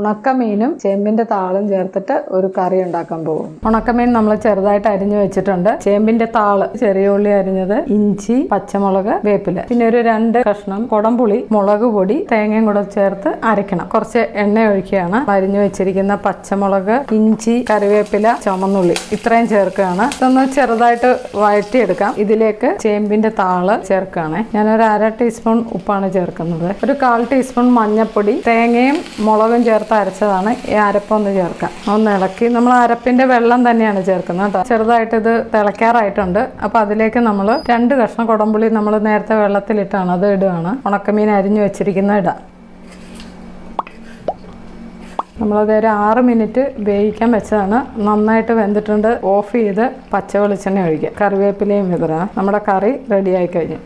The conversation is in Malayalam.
ഉണക്കമീനും ചേമ്പിന്റെ താളും ചേർത്തിട്ട് ഒരു കറി ഉണ്ടാക്കാൻ പോകും. ഉണക്കമീൻ നമ്മൾ ചെറുതായിട്ട് അരിഞ്ഞു വെച്ചിട്ടുണ്ട്. ചേമ്പിന്റെ താൾ ചെറിയ ഉള്ളി അരിഞ്ഞത് ഇഞ്ചി പച്ചമുളക് വേപ്പില. പിന്നെ ഒരു രണ്ട് കഷ്ണം കുടംപുളി മുളക് പൊടി തേങ്ങയും കൂടെ ചേർത്ത് അരയ്ക്കണം. കുറച്ച് എണ്ണ ഒഴിക്കുകയാണ്. അരിഞ്ഞു വെച്ചിരിക്കുന്ന പച്ചമുളക് ഇഞ്ചി കറിവേപ്പില ചുമന്നുള്ളി ഇത്രയും ചേർക്കുകയാണ്. ഇതൊന്ന് ചെറുതായിട്ട് വഴറ്റിയെടുക്കാം. ഇതിലേക്ക് ചേമ്പിന്റെ താൾ ചേർക്കുകയാണ്. ഞാനൊരു അര ടീസ്പൂൺ ഉപ്പാണ് ചേർക്കുന്നത്. ഒരു കാൽ ടീസ്പൂൺ മഞ്ഞൾപ്പൊടി തേങ്ങയും മുളകും ചേർത്ത് അരച്ചതാണ്. ഈ അരപ്പൊന്ന് ചേർക്കാം. ഒന്ന് ഇളക്കി. നമ്മൾ അരപ്പിന്റെ വെള്ളം തന്നെയാണ് ചേർക്കുന്നത് കേട്ടോ. ചെറുതായിട്ട് ഇത് തിളയ്ക്കാറായിട്ടുണ്ട്. അപ്പൊ അതിലേക്ക് നമ്മൾ രണ്ട് കഷ്ണം കുടംപുളി നമ്മൾ നേരത്തെ വെള്ളത്തിലിട്ടാണ് അത് ഇടുകയാണ് ഉണക്കമീൻ അരിഞ്ഞു വെച്ചിരിക്കുന്ന ഇടാം. നമ്മളത് ഒരു ആറ് മിനിറ്റ് വേവിക്കാൻ വെച്ചതാണ്. നന്നായിട്ട് വെന്തിട്ടുണ്ട്. ഓഫ് ചെയ്ത് പച്ച വെളിച്ചെണ്ണ ഒഴിക്കുക. കറിവേപ്പിലയും വിതറ നമ്മുടെ കറി റെഡിയായി കഴിഞ്ഞു.